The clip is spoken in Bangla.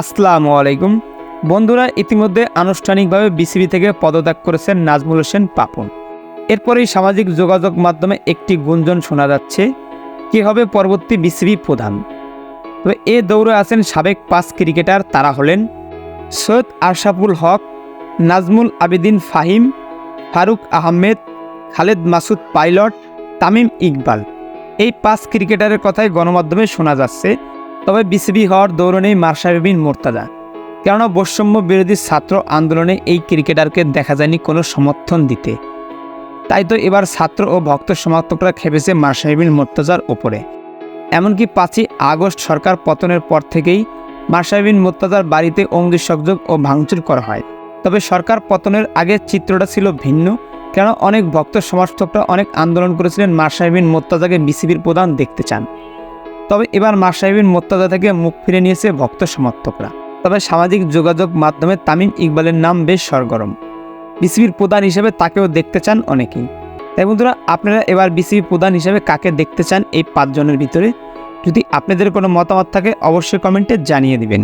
আসসালামু আলাইকুম। বন্ধুরা, ইতিমধ্যে আনুষ্ঠানিকভাবে বিসিবি থেকে পদত্যাগ করেছেন নাজমুল হোসেন পাপন। এরপরেই সামাজিক যোগাযোগ মাধ্যমে একটি গুঞ্জন শোনা যাচ্ছে, কে হবে পরবর্তী বিসিবি প্রধান? তবে এ দৌড়ে আছেন সাবেক পাঁচ ক্রিকেটার তারা হলেন সৈয়দ আশরাফুল হক, নাজমুল আবেদিন ফাহিম, ফারুক আহমেদ, খালেদ মাসুদ পাইলট, তামিম ইকবাল। এই পাঁচ ক্রিকেটারের কথাই গণমাধ্যমে শোনা যাচ্ছে। তবে বিসিবি হওয়ার দৌড়নেই মার্শাবিবিন মোর্তাজা। কেননা বৈষম্য বিরোধী ছাত্র আন্দোলনে এই ক্রিকেটারকে দেখা যায়নি কোনো সমর্থন দিতে। তাই তো এবার ছাত্র ও ভক্ত সমর্থকরা খেপেছে মার্শাবিবিন মোর্তাজার ওপরে এমনকি পাঁচই আগস্ট সরকার পতনের পর থেকেই মার্শাবিন মোর্তাজার বাড়িতে অঙ্গি সংযোগ ও ভাঙচুর করা হয়। তবে সরকার পতনের আগের চিত্রটা ছিল ভিন্ন কেন অনেক ভক্ত সমর্থকরা অনেক আন্দোলন করেছিলেন মার্শাবিন মোর্তাজাকে বিসিবির প্রধান দেখতে চান। তবে এবার মাসাহিবিন মোত্তাজা থেকে মুখ ফিরে নিয়েছে ভক্ত সমর্থকরা। তবে সামাজিক যোগাযোগ মাধ্যমে তামিম ইকবালের নাম বেশ সরগরম। বিসিবির প্রধান হিসেবে তাকেও দেখতে চান অনেকেই। তাই বন্ধুরা, আপনারা এবার বিসিবি প্রধান হিসেবে কাকে দেখতে চান এই পাঁচজনের ভিতরে? যদি আপনাদের কোনো মতামত থাকে, অবশ্যই কমেন্টে জানিয়ে দিবেন।